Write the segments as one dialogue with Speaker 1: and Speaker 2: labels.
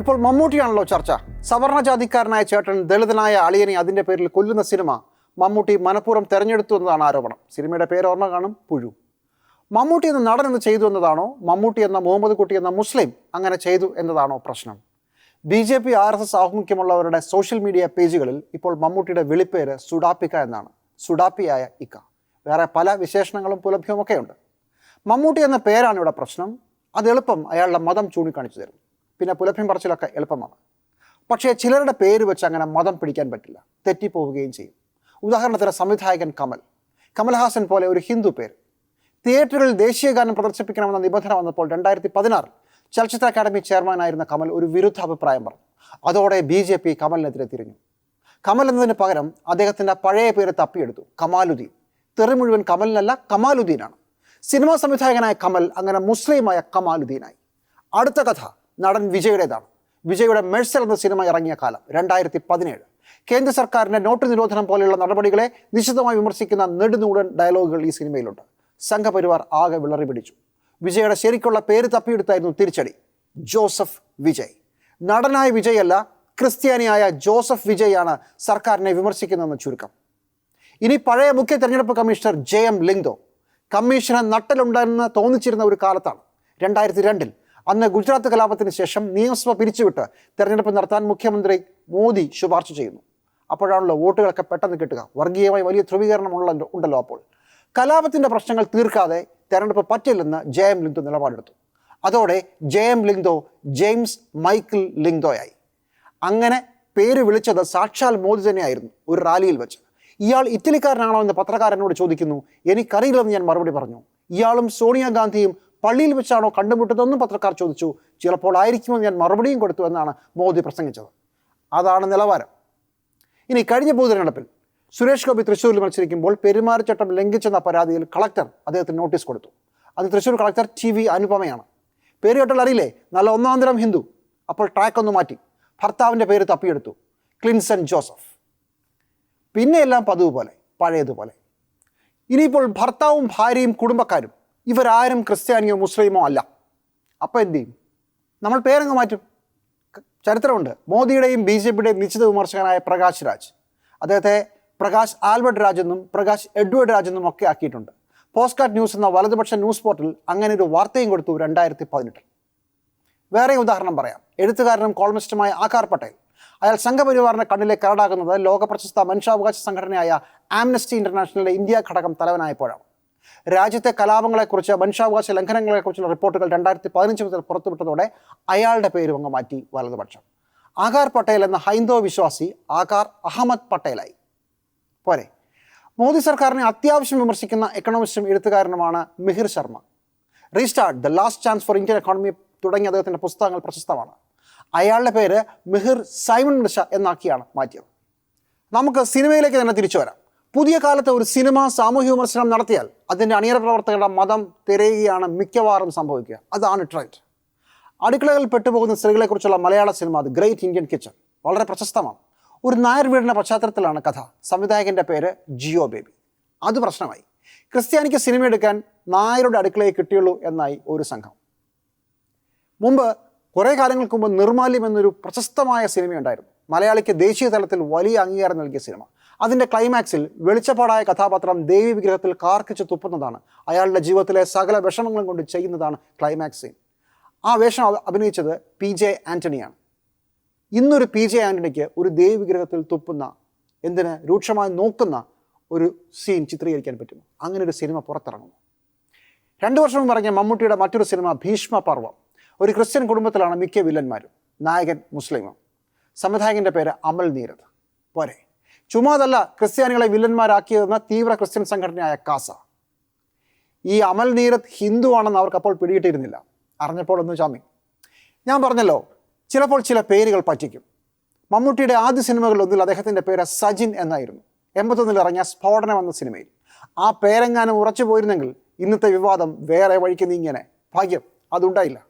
Speaker 1: ഇപ്പോൾ മമ്മൂട്ടിയാണല്ലോ ചർച്ച. സവർണ ജാതിക്കാരനായ ചേട്ടൻ ദളിതനായ അളിയനെ അതിന്റെ പേരിൽ കൊല്ലുന്ന സിനിമ മമ്മൂട്ടി മനഃപൂർവം തെരഞ്ഞെടുത്തു എന്നതാണ് ആരോപണം. സിനിമയുടെ പേര് ഓർമ്മ കാണും പുഴു. മമ്മൂട്ടി എന്ന നടൻ എന്ന് ചെയ്തു എന്നതാണോ? മമ്മൂട്ടി എന്ന മുഹമ്മദ് കുട്ടി എന്ന മുസ്ലിം അങ്ങനെ ചെയ്തു എന്നതാണോ പ്രശ്നം? B J P R S S ആഭിമുഖ്യമുള്ളവരുടെ social media പേജുകളിൽ ഇപ്പോൾ മമ്മൂട്ടിയുടെ വിളിപ്പേര് സുഡാപ്പിക്ക എന്നാണ്. സുഡാപ്പിയായ ഇക്ക. വേറെ പല വിശേഷണങ്ങളും പുലഭ്യവുമൊക്കെയുണ്ട് മമ്മൂട്ടി എന്ന പേരാണ് ഇവിടെ പ്രശ്നം. അത് എളുപ്പം അയാളുടെ മതം ചൂണ്ടിക്കാണിച്ചു തരും. പിന്നെ പുലഭ്യം പറച്ചിലൊക്കെ എളുപ്പമാണ്. പക്ഷേ ചിലരുടെ പേര് വെച്ച് അങ്ങനെ മതം പിടിക്കാൻ പറ്റില്ല. തെറ്റിപ്പോവുകയും ചെയ്യും. ഉദാഹരണത്തിന് സംവിധായകൻ കമൽ. കമൽഹാസൻ പോലെ ഒരു ഹിന്ദു പേര്. തിയേറ്ററുകളിൽ ദേശീയഗാനം പ്രദർശിപ്പിക്കണമെന്ന നിബന്ധന വന്നപ്പോൾ രണ്ടായിരത്തി പതിനാറിൽ ചലച്ചിത്ര അക്കാദമി ചെയർമാനായിരുന്ന കമൽ ഒരു വിരുദ്ധ അഭിപ്രായം പറഞ്ഞു. അതോടെ ബി ജെ പി കമലിനെതിരെ തിരിഞ്ഞു. കമൽ എന്നതിന് പകരം അദ്ദേഹത്തിന്റെ പഴയ പേര് തപ്പിയെടുത്തു. കമാലുദ്ദീൻ. തെറി മുഴുവൻ കമലിനല്ല കമാലുദ്ദീനാണ്. സിനിമാ സംവിധായകനായ കമൽ അങ്ങനെ മുസ്ലിമായ കമാലുദ്ദീനായി. അടുത്ത കഥ. നടൻ വിജയുടേതാണ്. വിജയുടെ മെഴ്സൽ എന്ന സിനിമ ഇറങ്ങിയ കാലം രണ്ടായിരത്തി പതിനേഴ് കേന്ദ്ര സർക്കാരിന്റെ നോട്ട് നിരോധനം പോലെയുള്ള നടപടികളെ നിശിതമായി വിമർശിക്കുന്ന നെടുനൂടൻ ഡയലോഗുകൾ ഈ സിനിമയിലുണ്ട്. സംഘപരിവാർ ആകെ വിളറി പിടിച്ചു വിജയുടെ ശരിക്കുള്ള പേര് തപ്പിയെടുത്തായിരുന്നു തിരിച്ചടി. ജോസഫ് വിജയ്. നടനായ വിജയല്ല ക്രിസ്ത്യാനിയായ ജോസഫ് വിജയാണ് സർക്കാരിനെ വിമർശിക്കുന്നതെന്ന് ചുരുക്കം. ഇനി പഴയ മുഖ്യ തെരഞ്ഞെടുപ്പ് കമ്മീഷണർ ജെ എം ലിംഗോ കമ്മീഷന് നട്ടലുണ്ടെന്ന് തോന്നിച്ചിരുന്ന ഒരു കാലത്താണ്. രണ്ടായിരത്തി രണ്ടിൽ അന്ന് ഗുജറാത്ത് കലാപത്തിന് ശേഷം നിയമസഭ പിരിച്ചുവിട്ട് തെരഞ്ഞെടുപ്പ് നടത്താൻ മുഖ്യമന്ത്രി മോദി ശുപാർശ ചെയ്യുന്നു. അപ്പോഴാണല്ലോ വോട്ടുകളൊക്കെ പെട്ടെന്ന് കിട്ടുക. വർഗീയമായി വലിയ ധ്രുവീകരണം ഉള്ള ഉണ്ടല്ലോ അപ്പോൾ. കലാപത്തിന്റെ പ്രശ്നങ്ങൾ തീർക്കാതെ തെരഞ്ഞെടുപ്പ് പറ്റില്ലെന്ന് ജെ എം ലിംഗ്ദോ നിലപാടെടുത്തു. അതോടെ J M Lyngdoh James Michael ലിംഗ്ദോയായി അങ്ങനെ പേര് വിളിച്ചത് സാക്ഷാൽ മോദി തന്നെയായിരുന്നു ഒരു റാലിയിൽ വെച്ച്. ഇയാൾ ഇറ്റലിക്കാരനാണോ എന്ന് പത്രക്കാരനോട് ചോദിക്കുന്നു. എനിക്കറിയില്ലെന്ന് ഞാൻ മറുപടി പറഞ്ഞു. ഇയാളും സോണിയാഗാന്ധിയും പള്ളിയിൽ വെച്ചാണോ കണ്ടുമുട്ടുന്നതെന്നും പത്രക്കാർ ചോദിച്ചു. ചിലപ്പോൾ ആയിരിക്കുമെന്ന് ഞാൻ മറുപടിയും കൊടുത്തു എന്നാണ് മോദി പ്രസംഗിച്ചത്. അതാണ് നിലവാരം. ഇനി കഴിഞ്ഞ പൊതുതെരഞ്ഞെടുപ്പിൽ സുരേഷ് ഗോപി തൃശ്ശൂരിൽ മത്സരിക്കുമ്പോൾ പെരുമാറ്റച്ചട്ടം ലംഘിച്ചെന്ന പരാതിയിൽ കളക്ടർ അദ്ദേഹത്തിന് നോട്ടീസ് കൊടുത്തു. അത് തൃശ്ശൂർ കളക്ടർ ടി വി അനുപമയാണ്. പേര് കേട്ടാൽ അറിയില്ലേ? നല്ല ഒന്നാം തരം ഹിന്ദു. അപ്പോൾ ട്രാക്ക് ഒന്ന് മാറ്റി. ഭർത്താവിന്റെ പേര് തപ്പിയെടുത്തു. ക്ലിൻസൺ ജോസഫ്. പിന്നെ എല്ലാം പതിവ് പോലെ പഴയതുപോലെ. ഇനിയിപ്പോൾ ഭർത്താവും ഭാര്യയും കുടുംബക്കാരും ഇവരാരും ക്രിസ്ത്യാനിയോ മുസ്ലിമോ അല്ല. അപ്പോൾ എന്തു ചെയ്യും? നമ്മൾ പേരങ്ങ് മാറ്റും. ചരിത്രമുണ്ട്. മോദിയുടെയും ബി ജെ പിയുടെയും നിശ്ചിത വിമർശകനായ പ്രകാശ് രാജ്. അദ്ദേഹത്തെ പ്രകാശ് ആൽബർട്ട് രാജ് എന്നും പ്രകാശ് എഡ്വേർഡ് രാജ് എന്നും ഒക്കെ ആക്കിയിട്ടുണ്ട്. പോസ്റ്റ്കാർഡ് ന്യൂസ് എന്ന വലതുപക്ഷ ന്യൂസ് പോർട്ടൽ അങ്ങനെ ഒരു വാർത്തയും കൊടുത്തു രണ്ടായിരത്തി പതിനെട്ടിൽ വേറെ ഉദാഹരണം പറയാം. എഴുത്തുകാരനും കോളമിസ്റ്റുമായ ആകാർ പട്ടേൽ. അയാൾ സംഘപരിവാറിനെ കണ്ണിലെ കരടാകുന്നത് ലോക പ്രശസ്ത മനുഷ്യാവകാശ സംഘടനയായ ആംനസ്റ്റി ഇന്റർനാഷണലിലെ ഇന്ത്യ ഘടകം തലവനായപ്പോഴാണ്. രാജ്യത്തെ കലാപങ്ങളെക്കുറിച്ച് മനുഷ്യാവകാശ ലംഘനങ്ങളെക്കുറിച്ചുള്ള റിപ്പോർട്ടുകൾ രണ്ടായിരത്തി പതിനഞ്ച് മുതൽ പുറത്തുവിട്ടതോടെ അയാളുടെ പേരും അങ്ങ് മാറ്റി വലതുപക്ഷം. ആകാർ പട്ടേൽ എന്ന ഹൈന്ദവ വിശ്വാസി ആകാർ അഹമ്മദ് പട്ടേലായി. പോരെ. മോദി സർക്കാരിനെ അത്യാവശ്യം വിമർശിക്കുന്ന എക്കണോമിസ്റ്റും എഴുത്തുകാരനുമാണ് Mihir Sharma. Restart the last chance for Indian economy തുടങ്ങിയ അദ്ദേഹത്തിന്റെ പുസ്തകങ്ങൾ പ്രശസ്തമാണ്. അയാളുടെ പേര് മിഹിർ സൈമൺ മിർഷ എന്നാക്കിയാണ് മാറ്റിയത്. നമുക്ക് സിനിമയിലേക്ക് തന്നെ തിരിച്ചു വരാം. പുതിയ കാലത്ത് ഒരു സിനിമ സാമൂഹ്യ വിമർശനം നടത്തിയാൽ അതിന്റെ അണിയറ പ്രവർത്തകരുടെ മതം തിരയുകയാണ് മിക്കവാറും സംഭവിക്കുക. അതാണ് ട്രെൻഡ്. അടുക്കളകളിൽ പെട്ടുപോകുന്ന സ്ത്രീകളെക്കുറിച്ചുള്ള മലയാള സിനിമ അത് ഗ്രേറ്റ് ഇന്ത്യൻ കിച്ചൺ വളരെ പ്രശസ്തമാണ്. ഒരു നായർ വീടിന്റെ പശ്ചാത്തലത്തിലാണ് കഥ. സംവിധായകന്റെ പേര് ജിയോ ബേബി. അത് പ്രശ്നമായി. ക്രിസ്ത്യാനിക്ക് സിനിമ എടുക്കാൻ നായരുടെ അടുക്കളയെ കിട്ടിയുള്ളൂ എന്നായി ഒരു സംഘം. മുമ്പ് കുറേ കാലങ്ങൾക്ക് മുമ്പ് നിർമാല്യം എന്നൊരു പ്രശസ്തമായ സിനിമയുണ്ടായിരുന്നു. മലയാളിക്ക് ദേശീയ തലത്തിൽ വലിയ അംഗീകാരം നൽകിയ സിനിമ. അതിന്റെ ക്ലൈമാക്സിൽ വെളിച്ചപ്പാടായ കഥാപാത്രം ദേവി വിഗ്രഹത്തിൽ കാർക്കിച്ച് തുപ്പുന്നതാണ്. അയാളുടെ ജീവിതത്തിലെ സകല വിഷമങ്ങളും കൊണ്ട് ചെയ്യുന്നതാണ് ക്ലൈമാക്സ് സീൻ ആ വേഷം അഭിനയിച്ചത് പി ജെ ആന്റണിയാണ് ഇന്നൊരു പി ജെ ആന്റണിക്ക് ഒരു ദേവി വിഗ്രഹത്തിൽ തുപ്പുന്ന എന്തിന് രൂക്ഷമായി നോക്കുന്ന ഒരു സീൻ ചിത്രീകരിക്കാൻ പറ്റും അങ്ങനെ ഒരു സിനിമ പുറത്തിറങ്ങുന്നു രണ്ടു വർഷം മുമ്പ് ഇറങ്ങിയ മമ്മൂട്ടിയുടെ മറ്റൊരു സിനിമ ഭീഷ്മ പർവം. ഒരു ക്രിസ്ത്യൻ കുടുംബത്തിലാണ് മിക്ക വില്ലന്മാരും. നായകൻ മുസ്ലിമും സംവിധായകന്റെ പേര് അമൽ നീരത് പോരെ. ചുമ്മാതല്ല ക്രിസ്ത്യാനികളെ വില്ലന്മാരാക്കിയതെന്ന തീവ്ര ക്രിസ്ത്യൻ സംഘടനയായ കാസ. ഈ അമൽ നീരത് ഹിന്ദു ആണെന്ന് അവർക്ക് അപ്പോൾ പിടിയിട്ടിരുന്നില്ല അറിഞ്ഞപ്പോൾ ഒന്ന് ചാമി ഞാൻ പറഞ്ഞല്ലോ ചിലപ്പോൾ ചില പേരുകൾ പറ്റിക്കും. മമ്മൂട്ടിയുടെ ആദ്യ സിനിമകളിൽ ഒന്നിൽ അദ്ദേഹത്തിന്റെ പേര് സജിൻ എന്നായിരുന്നു. എൺപത്തൊന്നിൽ ഇറങ്ങിയ സ്ഫോടനം എന്ന സിനിമയിൽ. ആ പേരെങ്ങാനും ഉറച്ചു പോയിരുന്നെങ്കിൽ ഇന്നത്തെ വിവാദം വേറെ വഴിക്ക് നീങ്ങിയനെ. ഭാഗ്യം അതുണ്ടായില്ല.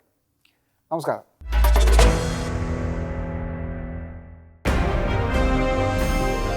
Speaker 1: നമസ്കാരം.